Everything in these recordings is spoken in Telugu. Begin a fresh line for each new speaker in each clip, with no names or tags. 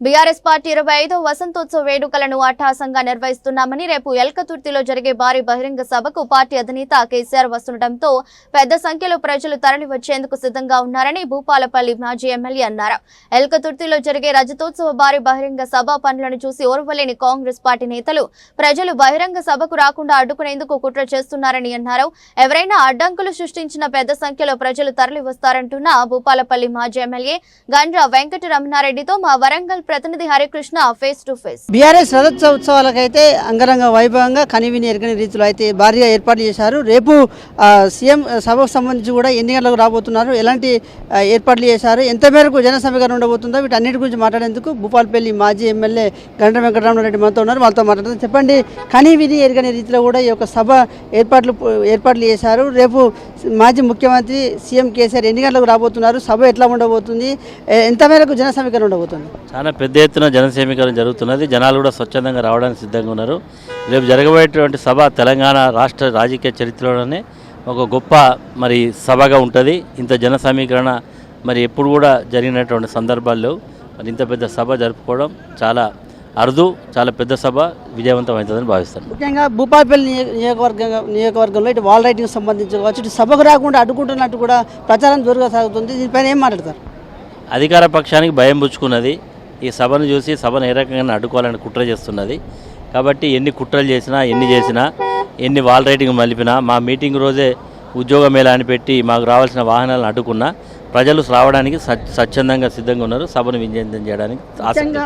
బీఆర్ఎస్ పార్టీ ఇరవై ఐదో వసంతోత్సవ వేడుకలను అట్టహాసంగా నిర్వహిస్తున్నామని రేపు ఎల్కతుర్తిలో జరిగే భారీ బహిరంగ సభకు పార్టీ అధినేత కేసీఆర్ వస్తుండటంతో పెద్ద సంఖ్యలో ప్రజలు తరలి వచ్చేందుకు సిద్ధంగా ఉన్నారని భూపాలపల్లి మాజీ ఎమ్మెల్యే అన్నారు. ఎల్కతుర్తిలో జరిగే రజతోత్సవ భారీ బహిరంగ సభ పనులను చూసి ఓర్వలేని కాంగ్రెస్ పార్టీ నేతలు ప్రజలు బహిరంగ సభకు రాకుండా అడ్డుకునేందుకు కుట్ర చేస్తున్నారని అన్నారు. ఎవరైనా అడ్డంకులు సృష్టించిన పెద్ద సంఖ్యలో ప్రజలు తరలి వస్తారంటున్న భూపాలపల్లి మాజీ ఎమ్మెల్యే గండ్ర వెంకటరమణారెడ్డితో మా వరంగల్ ప్రతినిధి Harikrishna face to face.
BRS రథోత్సవ ఉత్సవాలకైతే అంగరంగ వైభవంగా కనివిని ఎరగని రీతిలో అయితే భారీగా ఏర్పాటు చేశారు. రేపు సీఎం సభకు సంబంధించి కూడా ఎన్ని గంటలకు రాబోతున్నారు? ఎలాంటి ఏర్పాట్లు చేశారు? ఎంత మేరకు జన సమీకరణ ఉండబోతుందో వీటన్నిటి గురించి మాట్లాడేందుకు భూపాలపల్లి మాజీ ఎమ్మెల్యే గంట వెంకటరామరెడ్డి మనతో ఉన్నారు. వాళ్ళతో మాట్లాడుతున్నారు చెప్పండి కనివిని ఎరగని రీతిలో కూడా ఈ యొక్క సభ ఏర్పాట్లు ఏర్పాట్లు చేశారు. రేపు మాజీ ముఖ్యమంత్రి సీఎం కేసీఆర్ ఎన్ని గంటలకు రాబోతున్నారు? సభ ఎట్లా ఉండబోతుంది? ఎంత మేరకు జన సమీకరణ ఉండబోతుంది?
చాలా పెద్ద ఎత్తున జనసేమీకరణ జరుగుతున్నది. జనాలు కూడా స్వచ్ఛందంగా రావడానికి సిద్ధంగా ఉన్నారు. రేపు జరగబోయేటువంటి సభ తెలంగాణ రాష్ట్ర రాజకీయ చరిత్రలోనే ఒక గొప్ప మరి సభగా ఉంటుంది. ఇంత జన సమీకరణ మరి ఎప్పుడు కూడా జరిగినటువంటి సందర్భాల్లో మరి ఇంత పెద్ద సభ జరుపుకోవడం చాలా అరుదు చాలా పెద్ద సభ విజయవంతం అవుతుందని భావిస్తాను.
ముఖ్యంగా భూపాలపల్లి నియోజక- నియోజకవర్గంగా నియోజకవర్గంలో ఇటు వాల్ రైటింగ్ సంబంధించి కావచ్చు ఇటు సభకు రాకుండా అడ్డుకుంటున్నట్టు కూడా ప్రచారం జోరుగా సాగుతుంది. దీనిపైన ఏం మాట్లాడతారు?
అధికార పక్షానికి భయం పుచ్చుకున్నది. ఈ సభను చూసి సభను ఏ రకంగా అడ్డుకోవాలని కుట్ర చేస్తున్నది. కాబట్టి ఎన్ని కుట్రలు చేసినా ఎన్ని చేసినా ఎన్ని వాల్ రైటింగ్ మలిపినా మా మీటింగ్ రోజే ఉద్యోగ మేళా అని పెట్టి మాకు రావాల్సిన వాహనాలను అడ్డుకున్నా ప్రజలు రావడానికి స్వచ్ఛ- స్వచ్ఛందంగా సిద్ధంగా ఉన్నారు. సభను విజయవంతం చేయడానికి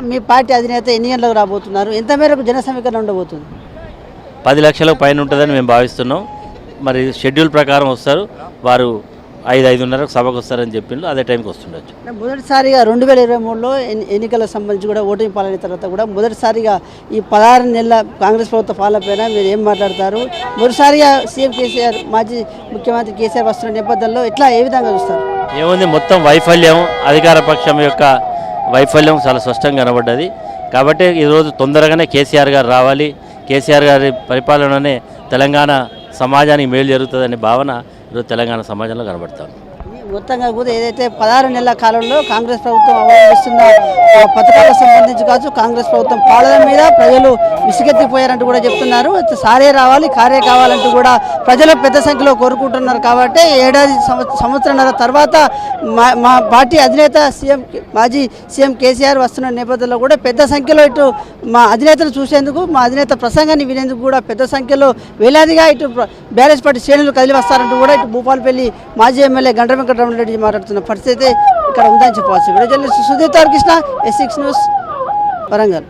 మీ పార్టీ అధినేత ఎన్ని గంటలకు రాబోతున్నారు? ఎంత మేరకు జన సమీకరణ ఉండబోతుంది?
పది లక్షలకు పైన ఉంటుందని మేము భావిస్తున్నాం. మరి షెడ్యూల్ ప్రకారం వస్తారు. వారు ఐదు ఐదున్నరకు సభకు వస్తారని చెప్పిండ్రు. అదే టైంకి వస్తుండొచ్చు.
మొదటిసారిగా రెండు వేల ఇరవై మూడులో ఎన్ని- ఎన్నికలకు సంబంధించి కూడా ఓటమి పాలైన తర్వాత కూడా మొదటిసారిగా ఈ పదహారు నెలల కాంగ్రెస్ ప్రభుత్వ పాలన పైన మీరు ఏం మాట్లాడతారు? మొదటిసారిగా సీఎం కేసీఆర్ మాజీ ముఖ్యమంత్రి కేసీఆర్ వస్తున్న నేపథ్యంలో ఎట్లా ఏ విధంగా చూస్తారు?
ఏముంది మొత్తం వైఫల్యం అధికార పక్షం యొక్క వైఫల్యం చాలా స్పష్టంగా కనబడ్డది. కాబట్టి ఈరోజు తొందరగానే కేసీఆర్ గారు రావాలి. కేసీఆర్ గారి పరిపాలననే తెలంగాణ సమాజానికి మేలు జరుగుతుందనే భావన ఈరోజు తెలంగాణ సమాజంలో కనబడతాను
మొత్తంగా కూడా ఏదైతే పదహారు నెలల కాలంలో కాంగ్రెస్ ప్రభుత్వం అవలంబిస్తున్న పథకాలకు సంబంధించి కావచ్చు కాంగ్రెస్ ప్రభుత్వం పాలన మీద ప్రజలు విసిగెత్తిపోయారంటూ కూడా చెప్తున్నారు. సారే రావాలి కారే కావాలంటూ కూడా ప్రజలు పెద్ద సంఖ్యలో కోరుకుంటున్నారు కాబట్టి ఏడాది సంవత్సరంన్నర తర్వాత మా మా పార్టీ అధినేత సీఎం మాజీ సీఎం కేసీఆర్ వస్తున్న నేపథ్యంలో కూడా పెద్ద సంఖ్యలో ఇటు మా అధినేతను చూసేందుకు మా అధినేత ప్రసంగాన్ని వినేందుకు కూడా పెద్ద సంఖ్యలో వేలాదిగా ఇటు బ్యారేజ్ పార్టీ శ్రేణులు కదిలి వస్తారంటూ కూడా ఇటు భూపాలపల్లి మాజీ ఎమ్మెల్యే గంట రెడ్డి మాట్లాడుతున్న పరిస్థితి ఇక్కడ ఉందని చెప్పవచ్చు. Video journalist Sudheer Tarakrishna S six news Warangal.